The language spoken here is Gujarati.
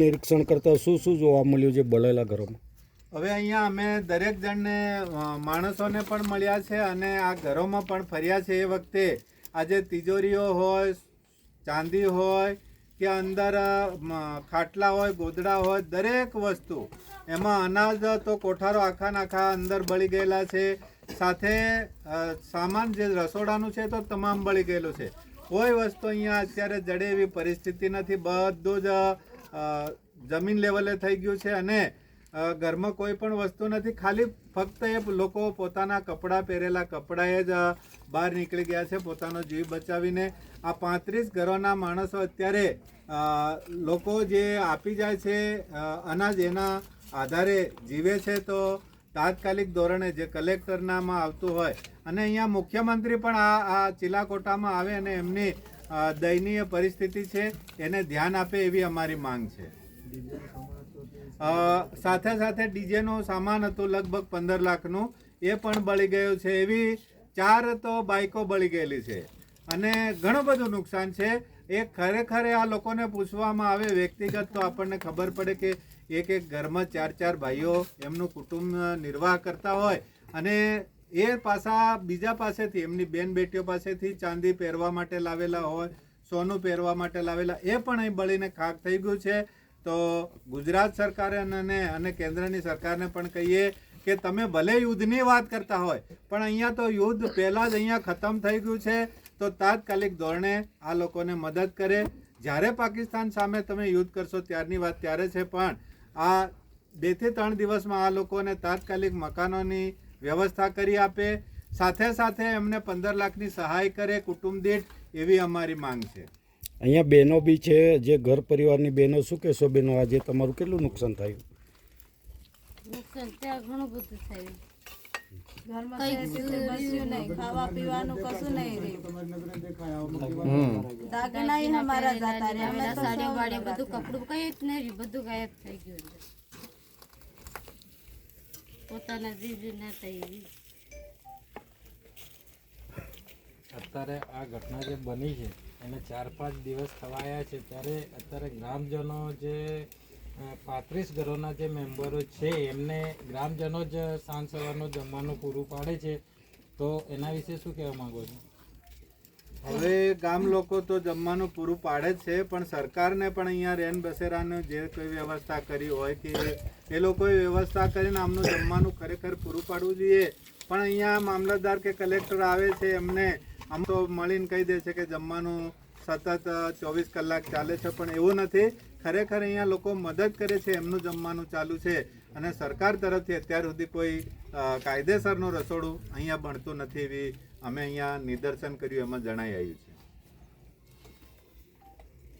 નિરીક્ષણ કરતા શું શું જોવા મળ્યું છે બળેલા ઘરોમાં? હવે અહીંયા અમે દરેક જણને માણસોને પણ મળ્યા છે અને આ ઘરોમાં પણ ફર્યા છે એ વખતે. આજે તિજોરીઓ હોય, ચાંદી હોય, કે અંદર ખાટલા હોય, ગોદડા હોય, દરેક વસ્તુ. એમાં અનાજ તો કોઠારો આખા નાખા અંદર બળી ગયેલા છે. સાથે સામાન જે રસોડાનું છે તો તમામ બળી ગયેલું છે. કોઈ વસ્તુ અહીંયા અત્યારે જડે એવી પરિસ્થિતિ નથી. બધું જ જમીન લેવલે થઈ ગયું છે અને ઘરમાં કોઈ પણ વસ્તુ નથી. ખાલી ફક્ત એ લોકો પોતાના કપડાં પહેરેલા કપડાએ જ બહાર નીકળી ગયા છે, પોતાનો જીવ બચાવીને. આ પાંત્રીસ ઘરોના માણસો અત્યારે લોકો જે આપી જાય છે અનાજ એના આધારે જીવે છે, તો તાત્કાલિક ધોરણે જે કલેક્ટરનામાં આવતું હોય. અને અહીંયા મુખ્યમંત્રી પણ આ આ ચિલાકોટામાં આવે અને એમની દયનીય પરિસ્થિતિ છે, એને ધ્યાન આપે એવી અમારી માંગ છે. સાથે સાથે ડીજેનો સામાન હતું લગભગ પંદર લાખનું, એ પણ બળી ગયું છે. એવી ચાર તો બાઇકો બળી ગયેલી છે. અને ઘણું બધું નુકસાન છે. એ ખરેખર આ લોકોને પૂછવામાં આવે, વ્યક્તિગત તો આપણને ખબર પડે કે એક એક ઘરમાં ચાર ચાર ભાઈઓ એમનું કુટુંબ નિર્વાહ કરતા હોય અને એ પાછા બીજા પાસેથી, એમની બેન બેટીઓ પાસેથી ચાંદી પહેરવા માટે લાવેલા હોય, સોનું પહેરવા માટે લાવેલા, એ પણ અહીં બળીને ખાક થઈ ગયું છે. તો ગુજરાત સરકારે અને અને કેન્દ્રની સરકારને પણ કહીએ કે તમે ભલે યુદ્ધની વાત કરતા હોય, પણ અહીંયા તો યુદ્ધ પહેલાં જ અહીંયા ખતમ થઈ ગયું છે. તો તાત્કાલિક ધોરણે આ લોકોને મદદ કરે. જ્યારે પાકિસ્તાન સામે તમે યુદ્ધ કરશો ત્યારની વાત ત્યારે છે, પણ આ બેથી ત્રણ દિવસમાં આ લોકોને તાત્કાલિક મકાનોની વ્યવસ્થા કરી આપે. સાથે સાથે એમને પંદર લાખની સહાય કરે કુટુંબ દીઠ એવી અમારી માંગ છે. અહીંયા બહેનો બી છે જે ઘર પરિવારની બહેનો શું કહેશો બહેનો? આજે તમારું કેટલું નુકસાન થયું? નુકસાન ત્યાં ઘણું બધું થયું. ઘરમાં કઈ નહીં ખાવા પીવાનું કશું નહીં રહ્યું. દાગીના અમારા જતા રહ્યા અમે સાડી વાડી બધું કપડું કઈ જ નહીં બધું ગાયબ થઈ ગયું. પોતાના જીવ ના થઈ અત્યારે આ ઘટના જે બની છે, એને ચાર પાંચ દિવસ થવાયા છે, ત્યારે અત્યારે ગ્રામજનો જે પાંત્રીસ ઘરોના જે મેમ્બરો છે, એમને ગ્રામજનો જ સાંજ સવારનું જમવાનું પૂરું પાડે છે. તો એના વિશે શું કહેવા માગો છો? હવે ગામ લોકો તો જમવાનું પૂરું પાડે જ છે, પણ સરકારને પણ અહીંયા રેન બસેરાનું જે કોઈ વ્યવસ્થા કરી હોય કે એ લોકોએ વ્યવસ્થા કરીને આમનું જમવાનું ખરેખર પૂરું પાડવું જોઈએ. પણ અહીંયા મામલતદાર કે કલેક્ટર આવે છે, એમને આમ તો મળીને કહી દે છે કે જમવાનું સતત ચોવીસ કલાક ચાલે છે, પણ એવું નથી. ખરેખર અહીંયા લોકો મદદ કરે છે, એમનું જમવાનું ચાલુ છે. અને સરકાર તરફથી અત્યાર સુધી કોઈ કાયદેસરનું રસોડું અહીંયા બનતું નથી એવી અમે અહીંયા નિદર્શન કર્યું એમાં જણાઈ આવ્યું છે.